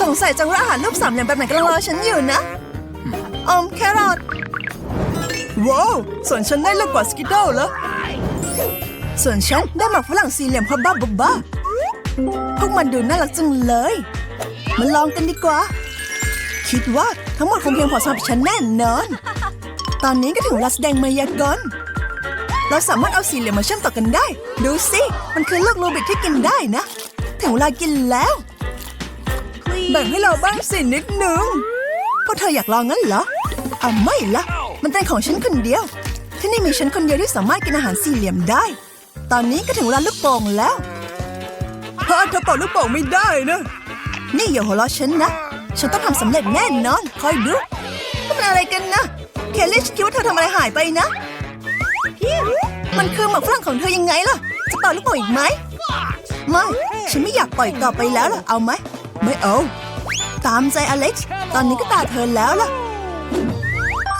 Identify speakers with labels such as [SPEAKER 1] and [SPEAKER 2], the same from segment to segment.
[SPEAKER 1] สงสัยจังว่าอาหารรูปสามเหลี่ยมแบบไหนกำลังรอฉันอยู่นะอมแครอทว้าวส่วนฉันได้เลือกกว่าสกิตเดิลเหรอส่วนฉันได้หมากฝรั่งสี่เหลี่ยมพอบ้าบบ้าพวกมันดูน่ารักจังเลย มาลองกันดีกว่า คิดว่าทั้งหมดคงเพียงพอสำหรับฉันแน่นอน ตอนนี้ก็ถึงเวลาแสดงมายากลเราสามารถเอาสี่เหลี่ยมมาเชื่อมต่อกันได้ ดูสิ มันคือลูกโรบิกที่กินได้นะ ถึงเวลากินแล้วแบ่งให้เราบ้างสินิดนึงพวกเธออยากลองงั้นเหรออะไม่ละมันเป็นของฉันคนเดียว ที่นี่มีฉันคนเดียวที่สามารถกินอาหารสี่เหลี่ยมได้ ตอนนี้ก็ถึงเวลาลูกโป่งแล้วเฮ้ยเธอเป่าลูกโป่งไม่ได้นะ นี่อย่าหัวเราะฉันนะ ฉันต้องทำสำเร็จแน่นอน คอยดูนี่มันอะไรกันนะ เคลลี่ฉันคิดว่าเธอทำอะไรหายไปนะ มันคือหมากฝรั่งของเธอยังไงล่ะ จะเป่าลูกโป่งอีกไหม ไม่ ฉันไม่อยากปล่อยต่อไปแล้วล่ะ เอาไหม ไม่เอา ตามใจอเล็กซ์ ตอนนี้ก็ตาเธอแล้วล่ะ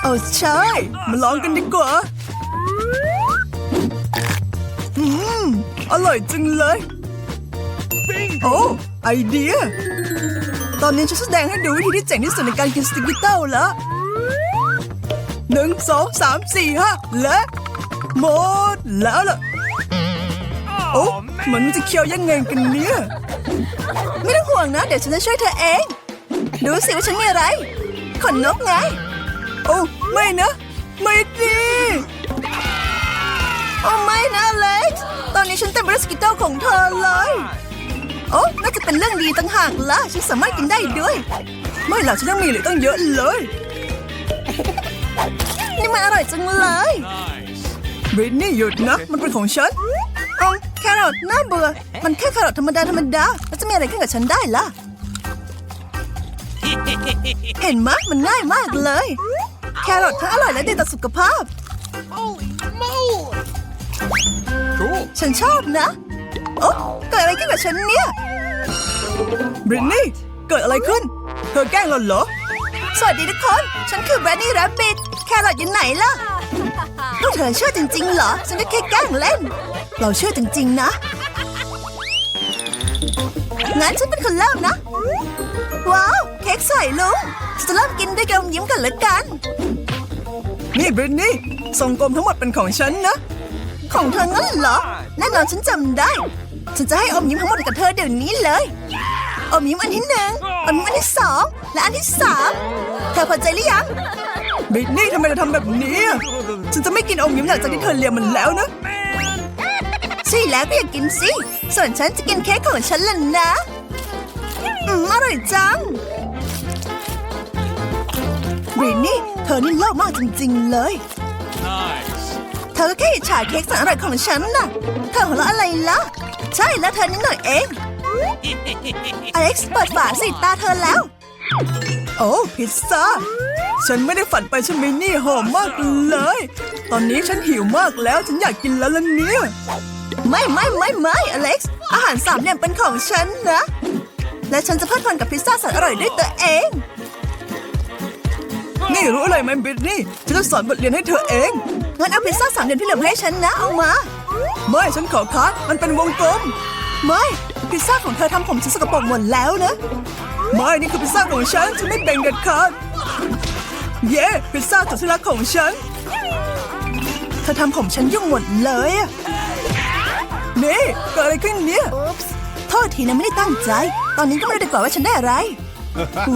[SPEAKER 1] เอาใช่ มาลองกันดีกว่า อืม อร่อยจังเลย โอ้ไอเดีย ตอนนี้ฉันแสดงให้ดูวิธีที่เจ๋งที่สุดในการกินสติกเกิเต้าแล้วหนึ่งสองสามสี่ห้าและหมดแล้วล่ะโอ้มันจะเคี้ยวยังไงกันเนี่ย ไม่ต้องห่วงนะ เดี๋ยวฉันจะช่วยเธอเอง ดูสิว่าฉันมีอะไร ขนนกไง โอ้ไม่นะ ไม่ดีโอ้ไม่นะเล็กตอนนี้ฉันเต็มไปด้วยสกิตเต้าของเธอเลย โอ้น่าจะเป็นเรื่องดีต่างหากละฉันสามารถกินได้ด้วย ไม่หรอกฉันยังมีเหลือตั้งเยอะเลย นี่มันอร่อยจังเลยบริตนี่หยุดนะ มันเป็นของฉันเอาแครอทน่าเบื่อ มันแค่แครอทธรรมดาธรรมดา แล้วจะมีอะไรขึ้นกับฉันได้ล่ะ เห็นมะมันง่ายมากเลย แครอททั้งอร่อยและดีต่อสุขภาพ
[SPEAKER 2] Cool.
[SPEAKER 1] ฉันชอบนะ โอ้เกิดอะไรขึ้นกับฉันเนี่ยบริตนี่ เกิดอะไรขึ้น เธอแกล้งเราเหรอ สวัสดีทุกคน ฉันคือแบรนนี่แรบบิทแครอทอยู่ไหนล่ะพวกเธอเชื่อจริงๆเหรอ ฉันก็แค่แกล้งเล่น เราเชื่อจริงๆนะ งั้นฉันเป็นคนเริ่มนะ ว้าว เค้กใส่ลุงฉันจะเริ่มกินด้วยการอมยิ้มกันละกัน นี่บริตนี่ส่งกลมทั้งหมดเป็นของฉันนะ ของเธองั้นเหรอ แน่นอนฉันจำได้ ฉันจะให้อมยิ้มทั้งหมดกับเธอเดี๋ยวนี้เลย อมยิ้มอันที่หนึ่งอมยิ้มอันที่สองและอันที่สามเธอพอใจหรือยังบริตนี่ทำไมเธอทำแบบนี้อะฉันจะไม่กินอมยิ้มหลังจากที่เธอเลียมมันแล้วนะใช่แล้วก็อยากกินสิ ส่วนฉันจะกินเค้กของฉันล่ะนะ อืมอร่อยจังบริตนี่ เธอนี่โลภมากจริง ๆ เลย
[SPEAKER 2] Nice.
[SPEAKER 1] เธอก็แค่อิจฉาเค้กแสนอร่อยของฉันน่ะ เธอหัวเราะอะไรล่ะ ใช่แล้วเธอนิดหน่อยเอง อเล็กซ์เปิดฝาสิตาเธอแล้ว โอ้พิซซ่า ฉันไม่ได้ฝันไปใช่ไหมนี่หอมมากเลย ตอนนี้ฉันหิวมากแล้วฉันอยากกินแล้วล่ะเนี่ย ไม่ไม่ไม่ไม่อเล็กซ์ อาหารสามเหลี่ยมเป็นของฉันนะ และฉันจะเพลิดเพลินกับพิซซ่าแสนอร่อยด้วยตัวเอง นี่รู้อะไรไหมบิทนี่ ฉันจะสอนบทเรียนให้เธอเอง งั้นเอาพิซซ่าสามเหลี่ยมที่เหลือมาให้ฉันนะ เอามา ไม่ ฉันขอคัดมันเป็นวงกลม ไม่ พิซซ่าของเธอทำผมฉันสกปรกหมดแล้วนะ ไม่ นี่คือพิซซ่าของฉัน ฉันไม่แบ่งเด็ดขาด เย้ พิซซ่าสุดที่รักของฉัน เธอทำผมฉันยุ่งหมดเลยอะนี่เกิดอะไรขึ้นเนี่ยโทษทีนะไม่ได้ตั้งใจ ตอนนี้ก็ไม่รู้ดีกว่าว่าฉันได้อะไร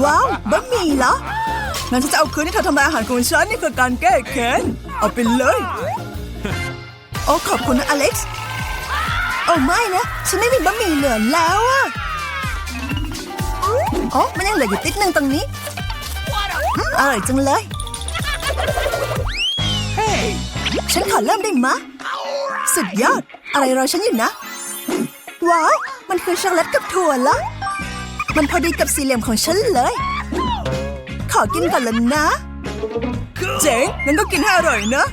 [SPEAKER 1] ว้าวบะหมี่เหรองั้นฉันจะเอาคืนที่เธอทำลายอาหารของฉันนี่คือการแก้แค้น เอาไปเลย โอ้ขอบคุณนะอเล็กซ์ โอ้ไม่นะ ฉันไม่มีบะหมี่เหลือแล้วอะโอ้มันยังเหลืออยู่ติ๊กหนึ่งตรงนี้อืมอร่อยจังเลย ฉันขอเริ่มได้มะ สุดยอด อะไรรอฉันอยู่นะ ว้าว มันคือช็อกโกแลตกับถั่วเหรอ มันพอดีกับสี่เหลี่ยมของฉันเลย ขอกินก่อนละนะ เจ๋งงั้นก็กินให้อร่อยนะ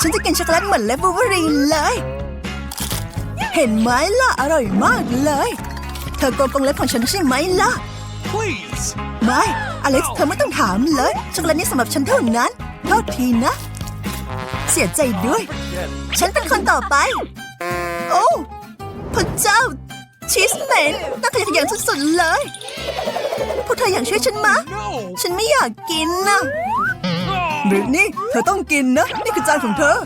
[SPEAKER 1] ฉันจะกินช็อกโกแลตเหมือนเลฟบูเวอรีนเลย เห็นไหมล่ะ อร่อยมากเลย เธอโกงกรงเล็บของฉันใช่ไหมล่ะ
[SPEAKER 2] Please.
[SPEAKER 1] ไม่ อเล็กซ์เธอไม่ต้องถามเลย ช็อกโกแลตนี้สำหรับฉันเท่านั้นโทษทีนะ เสียใจด้วย ฉันเป็นคนต่อไป โอ้พระเจ้า ชีสเหม็นน่าขยะแขยงสุดๆเลย พวกเธออยากช่วยฉันมะ
[SPEAKER 2] No.
[SPEAKER 1] ฉันไม่อยากกินนะ
[SPEAKER 2] Oh.
[SPEAKER 1] บริตนี่ เธอต้องกินนะ นี่คือจานของเธอ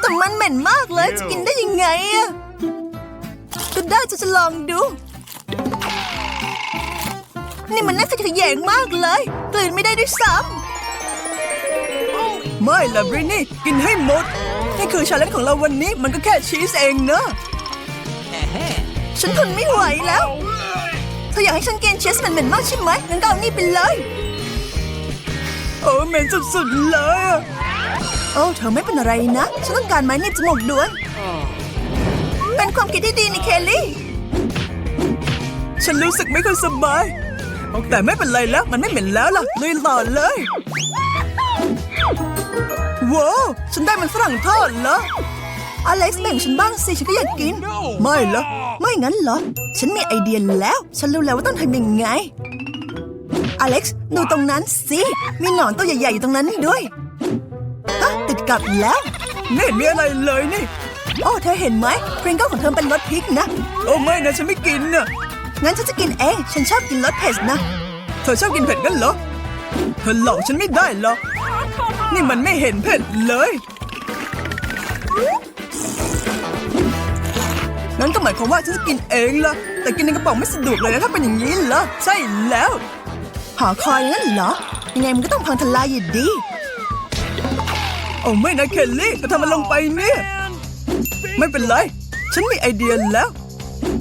[SPEAKER 1] แต่มันเหม็นมากเลย จะกินได้ยังไงอะก็ได้จะจะลองดู นี่มันน่าจะขยงมากเลย กลืนไม่ได้ด้วยซ้ำไม่ละบริตนี่ กินให้หมด นี่คือชาเลนจ์ของเราวันนี้ มันก็แค่ชีสเองเนอะ ฉันทนไม่ไหวแล้ว เธออยากให้ฉันกินชีสมันเหม็นมากใช่ไหมงั้นก็เอานี่ไปเลย โอ้เหม็นสุดๆเลยอะโอ้เธอไม่เป็นอะไรนะ ฉันต้องการไม้หนีบจมูกด่วนเป็นความคิดที่ดีนี่เคลลี่ ฉันรู้สึกไม่ค่อยสบาย แต่ไม่เป็นไรแล้ว มันไม่เหม็นแล้วล่ะลุยต่อเลยว้าวฉันได้มันฝรั่งทอดเหรออเล็กซ์แบ่งฉันบ้างสิ ฉันก็อยากกิน ไม่เหรอ ไม่งั้นเหรอ ฉันมีไอเดียแล้ว ฉันรู้แล้วว่าต้องทำยังไง อเล็กซ์ดูตรงนั้นสิ มีหนอนตัวใหญ่ๆอยู่ตรงนั้นด้วยฮะติดกับแล้วไม่เห็นมีอะไรเลยนี่ โอ้ เธอเห็นไหมพริงเกิลของเธอเป็นรสพริกนะ โอ้ไม่นะฉันไม่กินนะงั้นฉันจะกินเอง ฉันชอบกินรสเผ็ดนะ เธอชอบกินเผ็ดกันเหรอ เธอหลอกฉันไม่ได้หรอก นี่มันไม่เห็นเผ็ดเลย งั้นก็หมายความว่าฉันจะกินเองละแต่กินในกระป๋องไม่สะดวกเลยนะถ้าเป็นอย่างนี้เหรอใช่แล้ว หอคอยงั้นเหรอยังไงมันก็ต้องพังทลายอยู่ดีโอ้ไม่นะเคลลี่จะทำมันลงไปเนี่ยไม่เป็นไร ฉันมีไอเดียแล้ว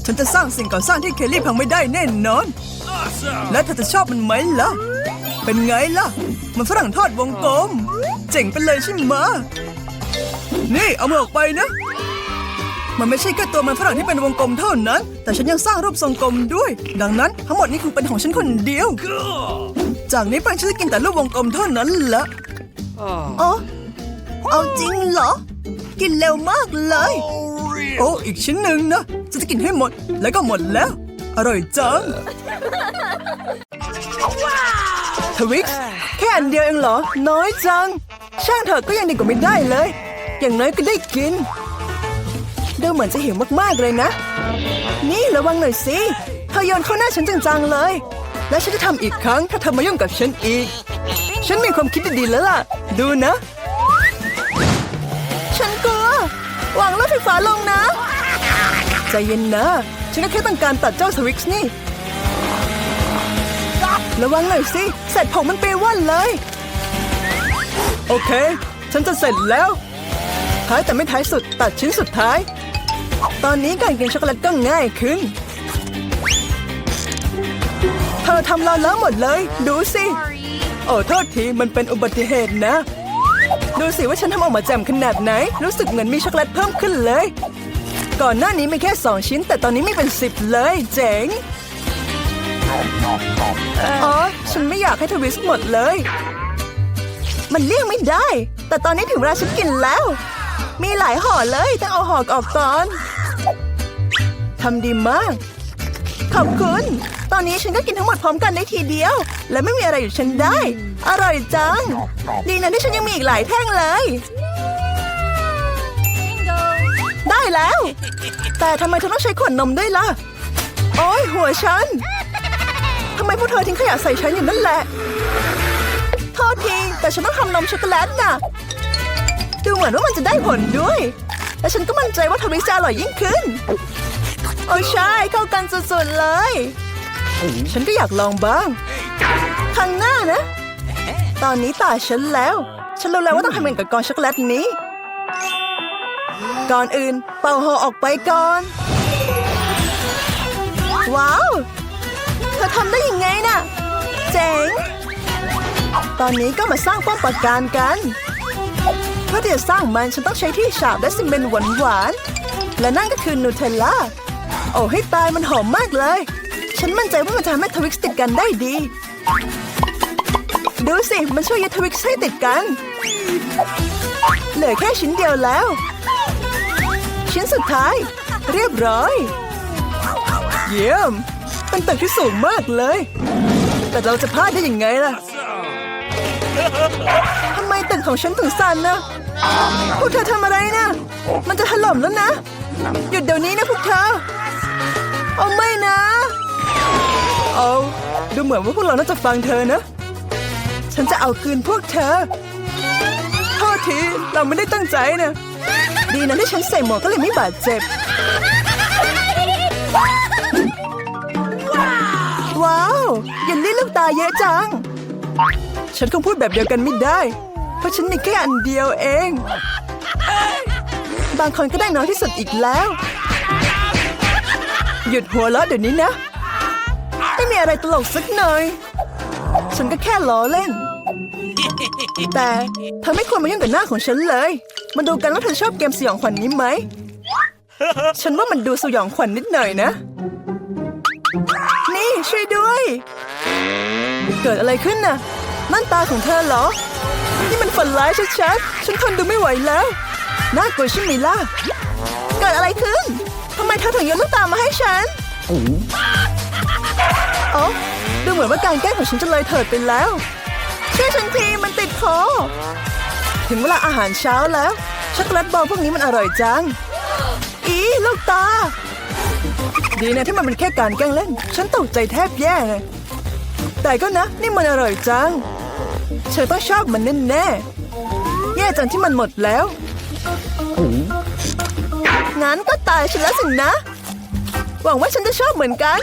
[SPEAKER 1] ฉันจะสร้างสิ่งก่อสร้างที่เคลลี่พังไม่ได้แน่นอน และเธอจะชอบมันไหมล่ะ เป็นไงล่ะ มันฝรั่งทอดวงกลม เจ๋งไปเลยใช่ไหมนี่เอามือออกไปนะ มันไม่ใช่แค่ตัวมันฝรั่งที่เป็นวงกลมเท่านั้น แต่ฉันยังสร้างรูปทรงกลมด้วย ดังนั้นทั้งหมดนี้คงเป็นของฉันคนเดียว
[SPEAKER 2] Cool.
[SPEAKER 1] จากนี้ไปฉันจะกินแต่รูปวงกลมเท่านั้นละอ๋อเอาจริงเหรอ กินเร็วมากเลย
[SPEAKER 2] Oh, real.
[SPEAKER 1] โอ้อีกชิ้นหนึ่งนะฉันจะกินให้หมดแล้วก็หมดแล้ว อร่อยจังทวิกซ์แค่อันเดียวเองเหรอ น้อยจัง ช่างเถอะก็ยังดีกว่าไม่ได้เลย อย่างน้อยก็ได้กิน ดูเหมือนจะหิวมากๆเลยนะ นี่ระวังหน่อยสิเธอโยนเข้าหน้าฉันจังๆเลย และฉันจะทำอีกครั้งถ้าเธอมายุ่งกับฉันอีก ฉันมีความคิดดีๆแล้วล่ะ ดูนะ ฉันกลัววางรถไฟฟ้าลงนะ ใจเย็นนะ ฉันก็แค่ต้องการตัดเจ้าสวิกส์นี่ ระวังหน่อยสิเสร็จผมมันเปรว่อนเลย โอเค ฉันจะเสร็จแล้ว ท้ายแต่ไม่ท้ายสุดตัดชิ้นสุดท้าย ตอนนี้การกินช็อกโกแลตก็ง่ายขึ้น เธอทำเราแล้วหมดเลย ดูสิ โอ้โทษทีมันเป็นอุบัติเหตุนะ ดูสิว่าฉันทำออกมาแจ่มขนาดไหน รู้สึกเหมือนมีช็อกโกแลตเพิ่มขึ้นเลย ก่อนหน้านี้มีแค่สองชิ้น แต่ตอนนี้มีเป็นสิบเลย เจ๋งอ๋อฉันไม่อยากให้ทวิสหมดเลย มันเลี่ยงไม่ได้ แต่ตอนนี้ถึงเวลาฉันกินแล้ว มีหลายห่อเลย ต้องเอาห่อออกก่อนทำดีมาก ขอบคุณ ตอนนี้ฉันก็กินทั้งหมดพร้อมกันได้ทีเดียว และไม่มีอะไรอยู่ฉันได้ อร่อยจัง ดีนะที่ฉันยังมีอีกหลายแท่งเลย ได้แล้ว แต่ทำไมเธอต้องใช้ขวดนมด้วยล่ะ โอ้ยหัวฉันทำไมพวกเธอทิ้งขยะใส่ฉันอยู่นั่นแหละ โทษที แต่ฉันต้องทำนมช็อกโกแลตน่ะ ดูเหมือนว่ามันจะได้ผลด้วย และฉันก็มั่นใจว่าทวิสจะอร่อยยิ่งขึ้น โอ้ใช่ เข้ากันสุดๆเลย ฉันก็อยากลองบ้าง ครั้งหน้านะ ตอนนี้ตาฉันแล้ว ฉันรู้แล้วว่าต้องทำยังไงกับกองช็อกโกแลตนี้ ก่อนอื่น เป่าห่อออกไปก่อน ว้าว เธอทำได้ยังไงน่ะ เจ๋ง ตอนนี้ก็มาสร้างป้อมปราการกัน เพื่อที่จะสร้างมันฉันต้องใช้ที่ฉาบและซีเมนต์หวานๆ และนั่นก็คือนูเทลล่า โอ้ให้ตายมันหอมมากเลย ฉันมั่นใจว่ามันจะทำให้ทวิกซ์ติดกันได้ดี ดูสิ มันช่วยยึดทวิกซ์ให้ติดกัน เหลือแค่ชิ้นเดียวแล้ว ชิ้นสุดท้าย เรียบร้อย เยี่ยม เป็นตึกที่สูงมากเลย แต่เราจะพลาดได้ยังไงล่ะ ของฉันถึงสั่นนะพวกเธอทำอะไรนะมันจะถล่มแล้วนะ หยุดเดี๋ยวนี้นะพวกเธอ เอาไม่นะ เอาดูเหมือนว่าพวกเราน่าจะฟังเธอนะ ฉันจะเอาคืนพวกเธอโทษทีเราไม่ได้ตั้งใจนะ ดีนะที่ฉันใส่หมวกก็เลยไม่บาดเจ็บ ว้าวเยันลี่ลูกตาเยอะจัง ฉันคงพูดแบบเดียวกันไม่ได้ เพราะฉันมีแค่อันเดียวเอง บางคนก็ได้น้อยที่สุดอีกแล้ว หยุดหัวเราะเดี๋ยวนี้นะ ไม่มีอะไรตลกสักหน่อย ฉันก็แค่ล้อเล่น แต่เธอไม่ควรมายุ่งกับหน้าของฉันเลย มาดูกันว่าเธอชอบเกมสยองขวัญนนี้ไหม ฉันว่ามันดูสยองขวัญนิดหน่อยนะ นี่ช่วยด้วย เกิดอะไรขึ้นน่ะนั่นตาของเธอเหรอ ฝันร้ายชัดๆ ฉันทนดูไม่ไหวแล้ว น่ากลัวใช่ไหมล่ะ เกิดอะไรขึ้น ทำไมเธอถึงโยนลูกตามาให้ฉันอ๋อดูเหมือนว่าการแกล้งของฉันจะเลยเถิดไปแล้วช่วยฉันทีมันติดคอ ถึงเวลาอาหารเช้าแล้ว ช็อกโกแลตบอลพวกนี้มันอร่อยจัง อีลูกตา ดีนะที่มันเป็นแค่การแกล้งเล่น ฉันตกใจแทบแย่เลยแต่ก็นะ นี่มันอร่อยจัง เธอต้องชอบมันแน่ๆแย่จังที่มันหมดแล้ว งั้นก็ตายฉันแล้วสินะ หวังว่าฉันจะชอบเหมือนกัน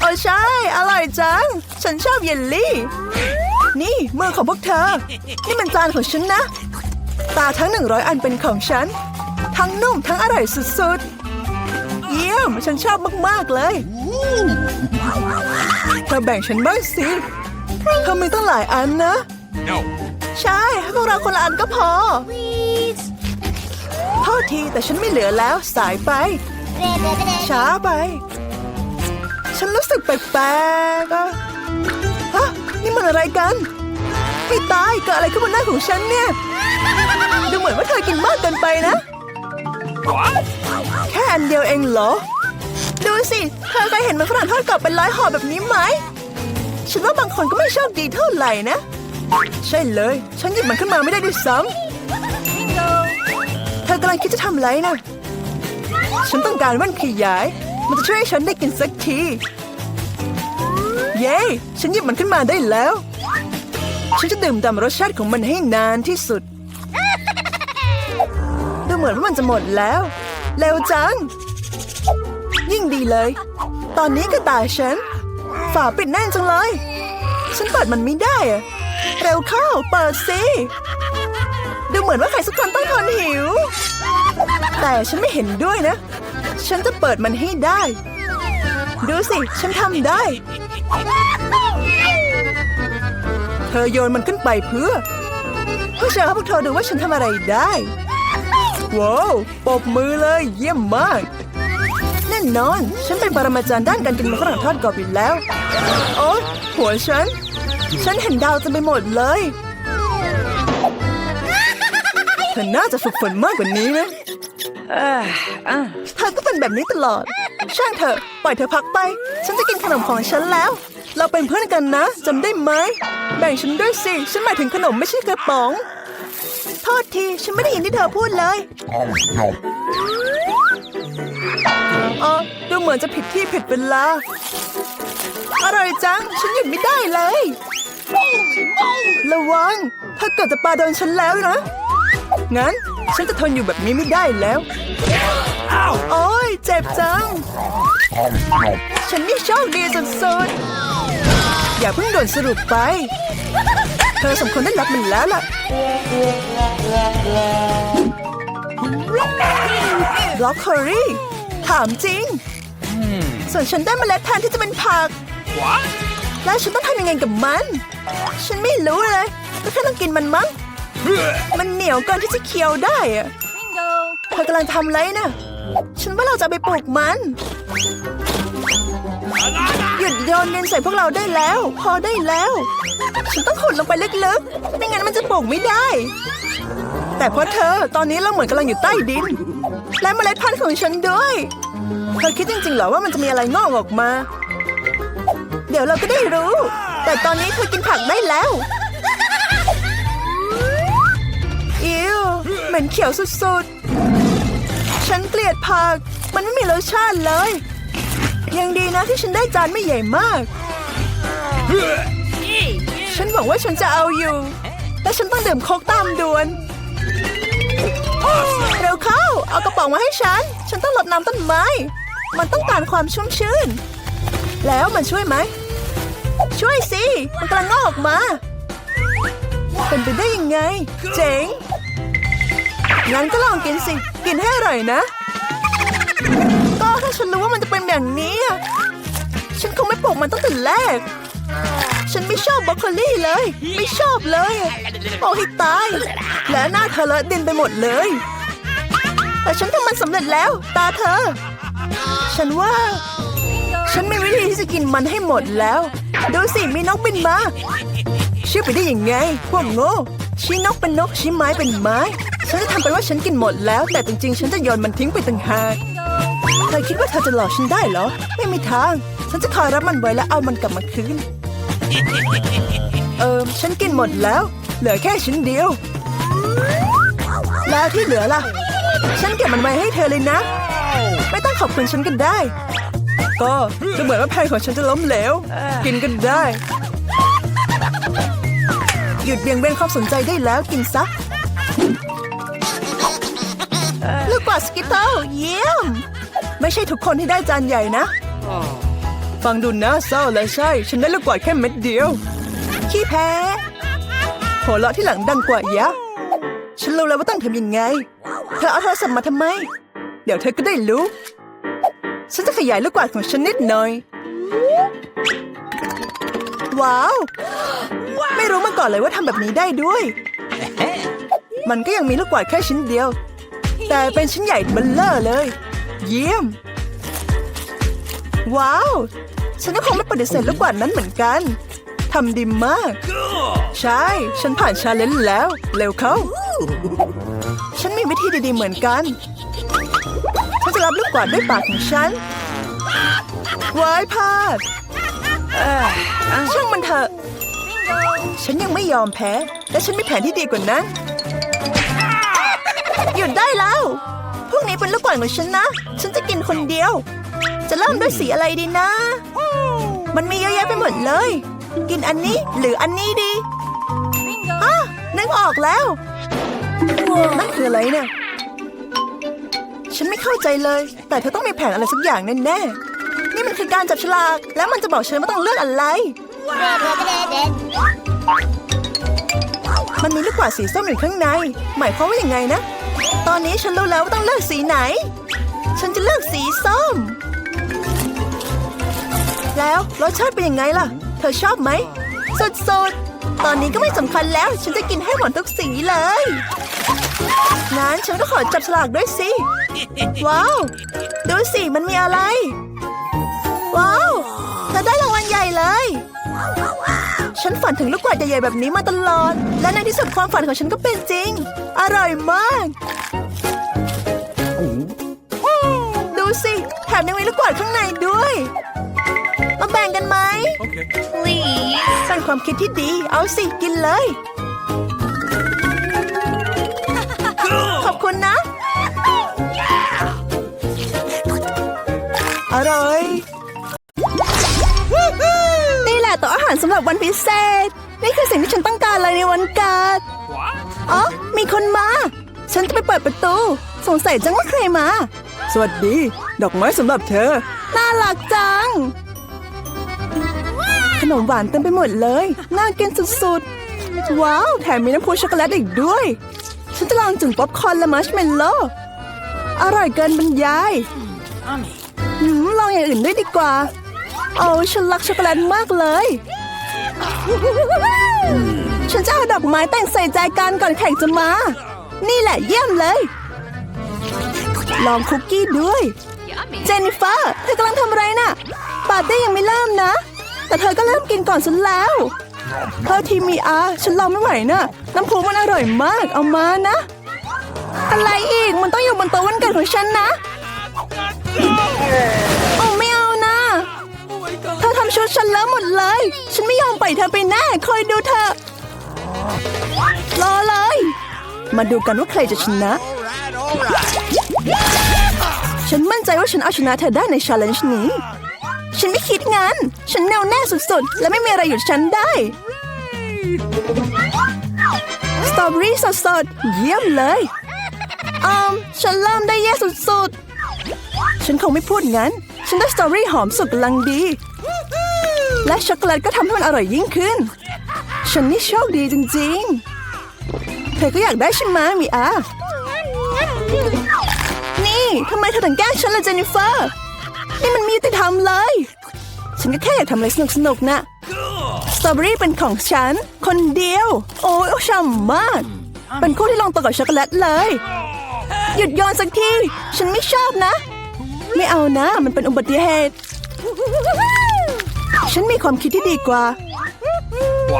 [SPEAKER 1] โอ้ใช่ อร่อยจัง ฉันชอบเยลลี่ นี่มือของพวกเธอ นี่มันจานของฉันนะ ตาทั้งหนึ่งร้อยอันเป็นของฉัน ทั้งนุ่มทั้งอร่อยสุดๆ เยี่ยม ฉันชอบมากๆเลย เธอแบ่งฉันบ้างสิ เธอมีตั้งหลายอันนะ
[SPEAKER 2] No.
[SPEAKER 1] ใช่ให้พวกเราคนละอันก็พอ โทษทีแต่ฉันไม่เหลือแล้วสายไป ช้าไป ฉันรู้สึกแปลกๆอะฮะนี่มันอะไรกัน ไม่ตายเกิดอะไรขึ้นบนหน้าของฉันเนี่ย ดูเหมือนว่าเธอกินมากเกินไปนะ
[SPEAKER 2] What?
[SPEAKER 1] แค่อันเดียวเองเหรอ ดูสิ เธอเคยเห็นมันฝรั่งทอดกรอบเป็นร้อยห่อแบบนี้ไหม ฉันว่าบางคนก็ไม่โชคดีเท่าไหร่นะ ใช่เลย ฉันหยิบมันขึ้นมาไม่ได้ด้วยซ้ำเธอกำลังคิดจะทำอะไรนะฉันต้องการแว่นขยาย มันจะช่วยให้ฉันได้กินสักที เย้ ฉันหยิบมันขึ้นมาได้แล้ว ฉันจะดื่มด่ำรสชาติของมันให้นานที่สุด ดูเหมือนว่ามันจะหมดแล้ว เร็วจัง ยิ่งดีเลย ตอนนี้ก็ตาฉัน ฝาปิดแน่นจังเลย ฉันเปิดมันไม่ได้อะเร็วเข้า เปิดสิดูเหมือนว่าใครสักคนต้องทนหิว แต่ฉันไม่เห็นด้วยนะ ฉันจะเปิดมันให้ได้ ดูสิ ฉันทำได้ เธอโยนมันขึ้นไปเพื่อเพื่อโชว์ให้พวกเธอดูว่าฉันทำอะไรได้ว้าวปบมือเลยเยี่ยมมาก แน่นอน ฉันเป็นปรมาจารย์ด้านการกินมันฝรั่งทอดกรอบอยู่แล้ว โอ๊ยหัวฉัน ฉันเห็นดาวเต็มไปหมดเลย เธอน่าจะฝึกฝนมากกว่านี้นะเธอก็เป็นแบบนี้ตลอด ช่างเถอะ ปล่อยเธอพักไป ฉันจะกินขนมของฉันแล้ว เราเป็นเพื่อนกันนะจำได้ไหม แบ่งฉันด้วยสิ ฉันหมายถึงขนมไม่ใช่กระป๋อง โทษที ฉันไม่ได้ยินที่เธอพูดเลยอ๋อดูเหมือนจะผิดที่ผิดเวลา อร่อยจัง ฉันหยุดไม่ได้เลย ระวัง ถ้าเกิดจะปาโดนฉันแล้วนะ งั้น ฉันจะทนอยู่แบบนี้ไม่ได้แล้วโอ้ยเจ็บจัง ฉันนี่โชคดีสุดๆ อย่าเพิ่งด่วนสรุปไป เธอสมควรได้รับมันแล้วล่ะบล็อกโคลี่ ถามจริง ส่วนฉันได้เมล็ดพันธุ์ที่จะเป็นผัก
[SPEAKER 2] What?
[SPEAKER 1] แล้วฉันต้องทำยังไงกับมัน ฉันไม่รู้เลยก็แค่ต้องกินมันมั้ง มันเหนียวเกินที่จะเคี้ยวได้อะเธอกำลังทำอะไรนะฉันว่าเราจะไปปลูกมัน หยุดโยนเงินใส่พวกเราได้แล้ว พอได้แล้ว ฉันต้องขุดลงไปลึกๆ ไม่งั้นมันจะปลูกไม่ได้ แต่เพราะเธอตอนนี้เราเหมือนกำลังอยู่ใต้ดิน และเมล็ดพันธุ์ของฉันด้วย เธอคิดจริงๆเหรอว่ามันจะมีอะไรงอกออกมา เดี๋ยวเราก็ได้รู้ แต่ตอนนี้เธอกินผักได้แล้ว อิวเหม็นเขียวสุดๆ ฉันเกลียดผัก มันไม่มีรสชาติเลย ยังดีนะที่ฉันได้จานไม่ใหญ่มาก ฉันหวังว่าฉันจะเอาอยู่ แต่ฉันต้องดื่มโคกตามด่วนเร็วเข้า เอากระป๋องมาให้ฉัน ฉันต้องรดน้ำต้นไม้ มันต้องการความชุ่มชื่นแล้วมันช่วยไหม ช่วยสิมันกำลังงอกออกมา เป็นไปได้ยังไง เจ๋ง งั้นก็ลองกินสิ กินให้อร่อยนะ ก็ถ้าฉันรู้ว่ามันจะเป็นแบบนี้ ฉันคงไม่ปลูกมันตั้งแต่แรก ฉันไม่ชอบบรอกโคลี่เลย ไม่ชอบเลย โอ้ให้ตาย และหน้าเธอเลอะดินไปหมดเลย แต่ฉันทำมันสำเร็จแล้ว ตาเธอ ฉันว่า ฉันมีวิธีที่จะกินมันให้หมดแล้ว ดูสิมีนกบินมาเชื่อไปได้ยังไง พวกโง่ชี้นกเป็นนกชี้ไม้เป็นไม้ ฉันจะทำเป็นว่าฉันกินหมดแล้ว แต่จริงๆ ฉันจะโยนมันทิ้งไปต่างหากเธอคิดว่าเธอจะหลอกฉันได้เหรอ ไม่มีทาง ฉันจะคอยรับมันไว้แล้วเอามันกลับมาคืนเออฉันกินหมดแล้ว เหลือแค่ชิ้นเดียว แล้วที่เหลือล่ะ ฉันเก็บมันไว้ให้เธอเลยนะ ไม่ต้องขอบคุณฉันก็ได้ ก็จะเหมือนว่าแผนของฉันจะล้มเหลว กินก็ได้ หยุดเบี่ยงเบนความสนใจได้แล้วกินซะลูกกวาดสกิตเติลเยี่ยม ไม่ใช่ทุกคนที่ได้จานใหญ่นะ ฟังดูน่าเศร้าเลยใช่ ฉันได้ลูกกวาดแค่เม็ดเดียว ขี้แพ้หัวเราะที่หลังดังกว่าเยอะฉันรู้แล้วว่าต้องทำยังไง เธอเอาโทรศัพท์มาทำไม เดี๋ยวเธอก็ได้รู้ ฉันจะขยายลูกกวาดของฉันนิดหน่อย ว้าว ไม่รู้มาก่อนเลยว่าทำแบบนี้ได้ด้วย มันก็ยังมีลูกกวาดแค่ชิ้นเดียว แต่เป็นชิ้นใหญ่เบลเลอร์เลย เยี่ยม ว้าว ฉันก็คงไม่ปฏิเสธลูกกวาดนั้นเหมือนกันทำดีมาก ใช่ ฉันผ่านชาเลนจ์แล้ว เร็วเข้า ฉันมีวิธีดีๆเหมือนกัน รับลูกกวาดด้วยปากของฉันวายพลาดเออช่างมันเถอะ ฉันยังไม่ยอมแพ้ และฉันมีแผนที่ดีกว่านั้น หยุดได้แล้วพรุ่งนี้เป็นลูกกวาดของฉันนะ ฉันจะกินคนเดียว จะเริ่มด้วยสีอะไรดีนะ มันมีเยอะแยะไปหมดเลย กินอันนี้หรืออันนี้ดีอะนึกออกแล้วนั่นคืออะไรเนี่ย ฉันไม่เข้าใจเลย แต่เธอต้องมีแผนอะไรสักอย่างแน่ๆ นี่มันคือการจับฉลาก แล้วมันจะบอกฉันว่าต้องเลือกอะไร มันมีลูกกวาดสีส้มอยู่ข้างใน หมายความว่าอย่างไงนะ ตอนนี้ฉันรู้แล้วว่าต้องเลือกสีไหน ฉันจะเลือกสีส้ม แล้วรสชาติเป็นยังไงล่ะ เธอชอบไหมสุดๆ ตอนนี้ก็ไม่สำคัญแล้ว ฉันจะกินให้หมดทุกสีเลยงั้นฉันก็ขอจับฉลากด้วยสิ ว้าว ดูสิมันมีอะไร ว้าวเธอได้รางวัลใหญ่เลย ฉันฝันถึงลูกกวาดใหญ่ๆแบบนี้มาตลอด และในที่สุดความฝันของฉันก็เป็นจริง อร่อยมาก ดูสิ แถมยังมีลูกกวาดข้างในด้วย บ่งกันไหม
[SPEAKER 2] Okay.
[SPEAKER 3] Please.
[SPEAKER 1] เป็นความคิดที่ดี เอาสิ กินเลย ขอบคุณนะ อร่อย นี่แหละโตัวอาหารสำหรับวันพิเศษ นี่คือสิ่งที่ฉันต้องการเลยในวันเกิด
[SPEAKER 2] What?
[SPEAKER 1] อ๋อ มีคนมา ฉันจะไปเปิดประตู สงสัยจังว่าใครมา สวัสดี ดอกไม้สำหรับเธอ น่ารักจังข นมหวานเต็มไปหมดเลย น่ากินสุดๆ ว้าว แถมมีน้ำพุช็อกโกแลตอีกด้วย ฉันจะลองจุ่มป๊อปคอร์นและมัชเมลโล่อร่อยเกินบรรยายหืมลองอย่างอื่นด้วยดีกว่าโอ้ฉันรักช็อกโกแลตมากเลย ฉันจะเอาดอกไม้แต่งใส่ใจกันก่อนแข่งจะมา นี่แหละเยี่ยมเลย ลองคุกกี้ด้วย
[SPEAKER 3] Yummy.
[SPEAKER 1] เจนนิเฟอร์เธอกำลังทำอะไรน่ะ ปาร์ตี้ยังไม่เริ่มนะ แต่เธอก็เริ่มกินก่อนฉันแล้วเธอทีมีอาฉันรอไม่ไหวนะน้ำพุมันอร่อยมากเอามานะ อะไรอีกมันต้องอยู่บนโต๊ะวันเกิดของฉันนะโอ้ไม่เอานะเธอทำชุดฉันเลอะหมดเลย ฉันไม่ยอมปล่อยเธอไปแน่คอยดูเธอรอเลย มาดูกันว่าใครจะชนะ ฉันมั่นใจว่าฉันเอาชนะเธอได้ในชาเลนจ์นี้ ฉันไม่คิดงั้น ฉันแน่วแน่สุดๆ และไม่มีอะไรหยุดฉันได้ สตรอเบอรี่สดๆ เยี่ยมเลยอืมฉันเริ่มได้แย่สุดๆ ฉันคงไม่พูดงั้น ฉันได้สตรอเบอรี่หอมสุกกำลังดี และช็อกโกแลตก็ทำให้มันอร่อยยิ่งขึ้น ฉันนี่โชคดีจริงๆ เธอก็อยากได้ใช่ไหมมีอานี่ทำไมเธอถึงแกล้งฉันล่ะเจนนิเฟอร์ นี่มันมียุติธรรมเลย ฉันก็แค่อยากทำอะไรสนุกๆนะสตรอเบอรี่เป็นของฉัน คนเดียว โอ้ยช่ำมาก เป็นคู่ที่ลงตัวกับช็อกโกแลตเลย หยุดโยนสักที ฉันไม่ชอบนะ ไม่เอานะ มันเป็นอุบัติเหตุ ฉันมีความคิดที่ดีกว่า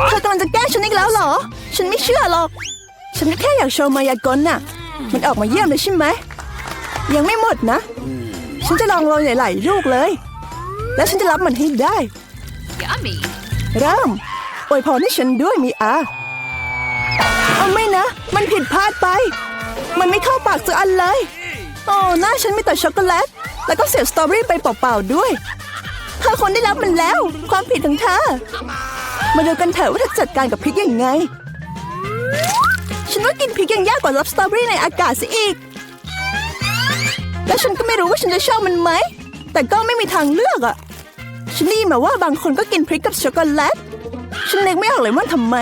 [SPEAKER 1] เธอกำลังจะแกล้งฉันอีกแล้วเหรอ ฉันไม่เชื่อหรอก ฉันก็แค่อยากโชว์มายากลน่ะ มันออกมาเยี่ยมเลยใช่ไหม ยังไม่หมดนะ ฉันจะลองโรยหลายๆลูกเลย แล้วฉันจะรับมันให้ได้
[SPEAKER 3] Yummy.
[SPEAKER 1] เริ่มอวยพรให้ฉันด้วยมีอาเอาไม่นะ มันผิดพลาดไป มันไม่เข้าปากสักอันเลย โอ้หน้าฉันมีแต่ช็อกโกแลต แล้วก็เสียสตรอเบอรี่ไปเปล่าๆด้วย เธอคนได้รับมันแล้ว ความผิดของเธอ มาดูกันเถอะว่าเธอจัดการกับพริกยังไง ฉันว่ากินพริกยังยากกว่ารับสตรอเบอรี่ในอากาศซะอีก และฉันก็ไม่รู้ว่าฉันจะชอบมันไหม แต่ก็ไม่มีทางเลือกอะฉันได้ยินมาว่าบางคนก็กินพริกกับช็อกโกแลต ฉันนึกไม่ออกเลยว่าทำไม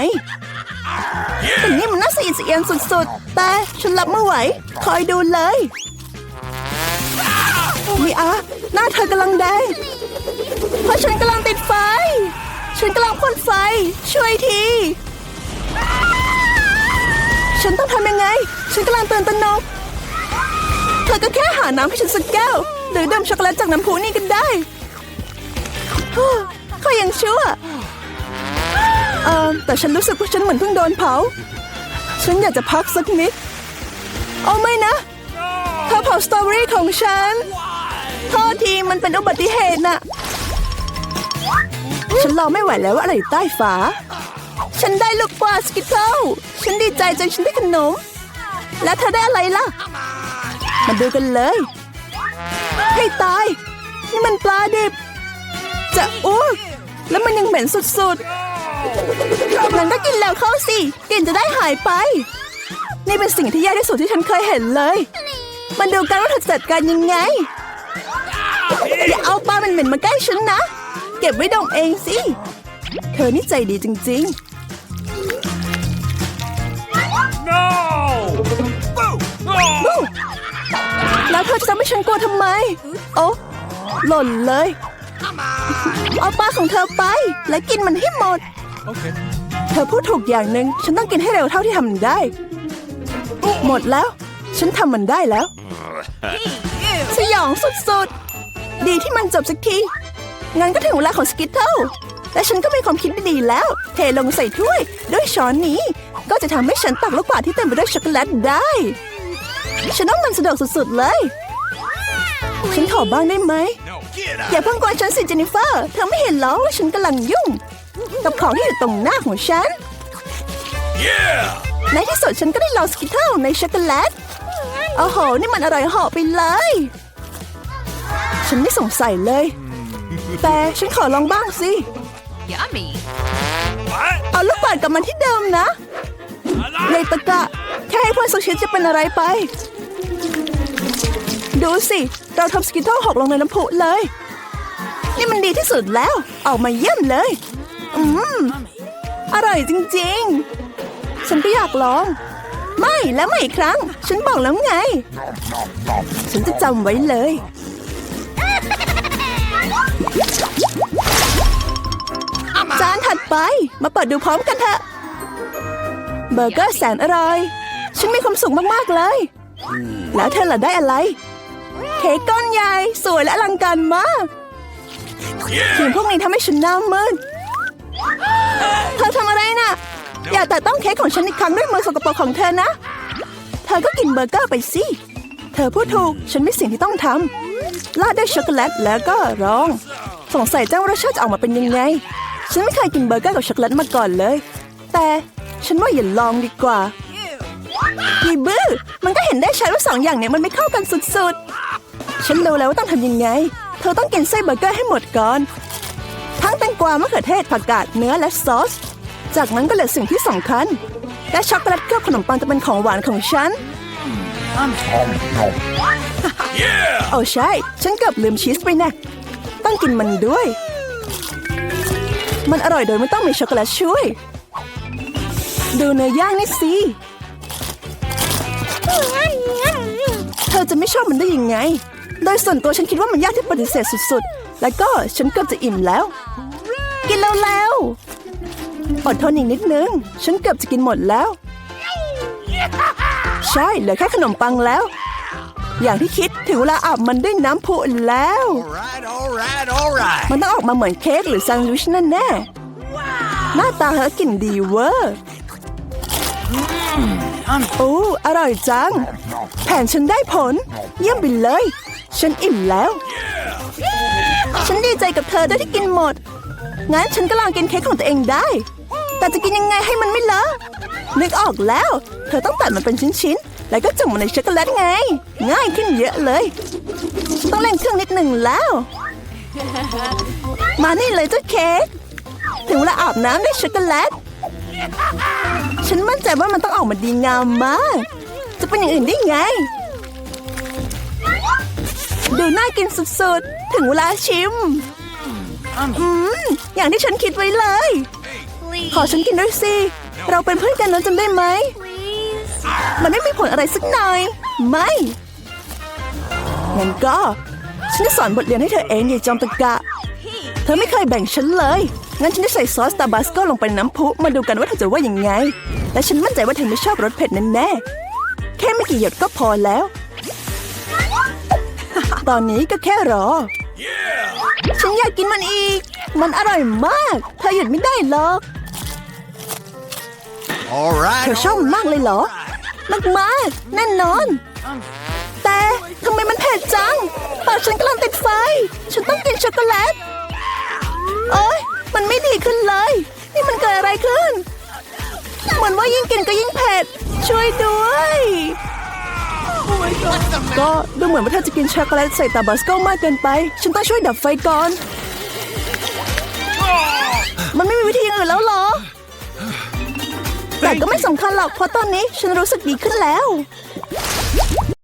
[SPEAKER 1] แต่นี่มันน่าสะอิดสะเอียนสุดๆ แต่ฉันรับไม่ไหว คอยดูเลยมีอาหน้าเธอกำลังแดงเพราะฉันกำลังติดไฟ ฉันกำลังพ่นไฟ ช่วยที ฉันต้องทำยังไง ฉันกำลังเตือนตระหนก เธอก็แค่หาน้ำให้ฉันสักแก้ว หรือดื่มช็อกโกแลตจากน้ำพุนี่ก็ได้ก็ยังชั่วเออแต่ฉันรู้สึกว่าฉันเหมือนเพิ่งโดนเผา ฉันอยากจะพักสักนิดโอ้ไม่นะเธอเผาสตรอเบอรี่ของฉันโทษทีมันเป็นอุบัติเหตุน่ะ ฉันรอไม่ไหวแล้วว่าอะไรใต้ฝา ฉันได้ลูกกวาดสกิทเทิลฉันดีใจจนฉันได้ขนม แล้วเธอได้อะไรล่ะ มาดูกันเลย ให้ตาย นี่มันปลาดิบ จะอ้วกแล้วมันยังเหม็นสุดๆงั้นก็กินแล้วเข้าสิกลิ่นจะได้หายไป นี่เป็นสิ่งที่แย่ที่สุดที่ฉันเคยเห็นเลย มันดูกันว่าเธอจัดการยังไง อย่าเอาปลาเหม็นๆมาใกล้ฉันนะ เก็บไว้ดมเองสิ เธอนี่ใจดีจริง
[SPEAKER 2] No!
[SPEAKER 1] แล้วเธอจะทำให้ฉันกลัวทำไม โอ้หล่นเลย เอาปลาของเธอไป และกินมันให้หมด
[SPEAKER 2] Okay.
[SPEAKER 1] เธอพูดถูกอย่างหนึ่งฉันต้องกินให้เร็วเท่าที่ทำได้ หมดแล้ว ฉันทำมันได้แล้ว สยองสุดๆ ดีที่มันจบสักที งั้นก็ถึงเวลาของสกิทเทิลและฉันก็มีความคิดดีๆแล้ว เทลงใส่ถ้วย ด้วยช้อนนี้ ก็จะทำให้ฉันตักลูกกวาดที่เต็มไปด้วยช็อกโกแลตได้ ฉันต้องมันสะดวกสุดๆเลย ฉันขอบ้างได้ไหม
[SPEAKER 2] No. Get
[SPEAKER 1] อย่าเพิ่งกวนฉันสิเจนนิเฟอร์ เธอไม่เห็นเหรอว่าฉันกำลังยุ่ง กับของที่อยู่ตรงหน้าของฉัน
[SPEAKER 2] Yeah!
[SPEAKER 1] ในที่สุดฉันก็ได้ลองสกิทเทิลในช็อกโกแลตโอ้โห นี่มันอร่อยเหาะไปเลย ฉันไม่สงสัยเลย แต่ฉันขอลองบ้างสิ
[SPEAKER 3] Yummy.
[SPEAKER 2] What?
[SPEAKER 1] เอาลูกปัดกลับมาที่เดิมนะ ในตะกะ แค่ให้เพื่อนสักชิ้นจะเป็นอะไรไป ดูสิ เราทำสกิทเทิลหกลงในน้ำพุเลย นี่มันดีที่สุดแล้ว ออกมาเยี่ยมเลย อืม อร่อยจริงๆ ฉันก็อยากลอง ไม่แล้วไม่อีกครั้ง ฉันบอกแล้วไง ฉันจะจำไว้เลย จานถัดไป มาเปิดดูพร้อมกันเถอะ เบอร์เกอร์แสนอร่อย ฉันมีความสุขมาก ๆ เลย แล้วเธอล่ะได้อะไร เค้กก้อนใหญ่สวยและอลังการมากสิ่งพวกนี้ทำให้ฉันหน้ามืดเธอทำอะไรน่ะ อย่าแต่ต้องเค้กของฉันอีกครั้งด้วยมือสกปรกของเธอนะ เธอก็กินเบอร์เกอร์ไปสิ เธอพูดถูก ฉันมีสิ่งที่ต้องทำราดด้วยช็อกโกแลตแล้วก็รอง สงสัยเจ้ารสชาติจะออกมาเป็นยังไง ฉันไม่เคยกินเบอร์เกอร์กับช็อกโกแลตมาก่อนเลย แต่ฉันว่าอย่าลองดีกว่า ยีบื้อ มันก็เห็นได้ชัดว่าสองอย่างเนี้ยมันไม่เข้ากันสุดๆ ฉันรู้แล้วว่าต้องทำยังไง เธอต้องกินไส้เบอร์เกอร์ให้หมดก่อน ทั้งแตงกวามะเขือเทศผักกาดเนื้อและซอส จากนั้นก็เหลือสิ่งที่สำคัญ และช็อกโกแลตเคลือบขนมปังจะเป็นของหวานของฉัน
[SPEAKER 2] Yeah!
[SPEAKER 1] โอ้ใช่ ฉันเกือบลืมชีสไปนะ ต้องกินมันด้วย มันอร่อยโดยไม่ต้องมีช็อกโกแลตช่วย ดูเนื้อย่างนี่สิ เธอจะไม่ชอบมันได้ยังไง โดยส่วนตัวฉันคิดว่ามันยากที่ปฏิเสธสุดๆ แล้วก็ฉันเกือบจะอิ่มแล้ว กินแล้วแล้วๆอดทนอีกนิดนึง ฉันเกือบจะกินหมดแล้ว ใช่เหลือแค่ขนมปังแล้ว อย่างที่คิดถึงเวลาอาบมันด้วยน้ำพุแล้ว
[SPEAKER 2] All right, all right, all right.
[SPEAKER 1] มันต้องออกมาเหมือนเค้กหรือแซนด์วิชแน่แน่ๆหน้าตาเธอกลิ่นดีเวอร์โอ้อร่อยจัง แผนฉันได้ผล เยี่ยมไปเลย ฉันอิ่มแล้ว ฉันดีใจกับเธอด้วยที่กินหมด งั้นฉันก็ลองกินเค้กของตัวเองได้ แต่จะกินยังไงให้มันไม่เลอะนึกออกแล้ว เธอต้องตัดมันเป็นชิ้นๆ แล้วก็จุ่มมันในช็อกโกแลตไง ง่ายขึ้นเยอะเลย ต้องเร่งเครื่องนิดหนึ่งแล้ว มานี่เลยเจ้าเค้กถึงเวลาอาบน้ำด้วยช็อกโกแลต ฉันมั่นใจว่ามันต้องออกมาดีงามมาก จะเป็นอย่างอื่นได้ไง ดูน่ากินสุดๆ ถึงเวลาชิม อืม อย่างที่ฉันคิดไว้เลย
[SPEAKER 3] Please.
[SPEAKER 1] ขอฉันกินด้วยสิ เราเป็นเพื่อนกันนะจำได้ไหม
[SPEAKER 3] Please.
[SPEAKER 1] มันไม่มีผลอะไรสักหน่อย ไม่งั้นก็ ฉันจะสอนบทเรียนให้เธอเองอย่าจอมตะกะ เธอไม่เคยแบ่งฉันเลย งั้นฉันจะใส่ซอสตาบาสโกลงไปในน้ำพุมาดูกันว่าเธอจะว่ายังไงและฉันมั่นใจว่าเธอไม่ชอบรสเผ็ดแน่ๆแค่ไม่กี่หยดก็พอแล้ว ตอนนี้ก็แค่รอ
[SPEAKER 2] Yeah!
[SPEAKER 1] ฉันอยากกินมันอีก มันอร่อยมาก เธอหยุดไม่ได้หรอก
[SPEAKER 2] All right.
[SPEAKER 1] เธอชอบมันมากเลยเหรอมากมากๆแน่นอน แต่ทำไมมันเผ็ดจังปากฉันกำลังติดไฟ ฉันต้องกินช็อกโกแลตโอ๊ย มันไม่ดีขึ้นเลย นี่มันเกิดอะไรขึ้น เหมือนว่ายิ่งกินก็ยิ่งเผ็ด ช่วยด้วย ก็ดูเหมือนว่าเธอจะกินช็อกโกแลตใส่ตาบาสโกมากเกินไป ฉันต้องช่วยดับไฟก่อน มันไม่มีวิธีอื่นแล้วเหรอ แต่ก็ไม่สำคัญหรอก เพราะตอนนี้ฉันรู้สึกดีขึ้นแล้ว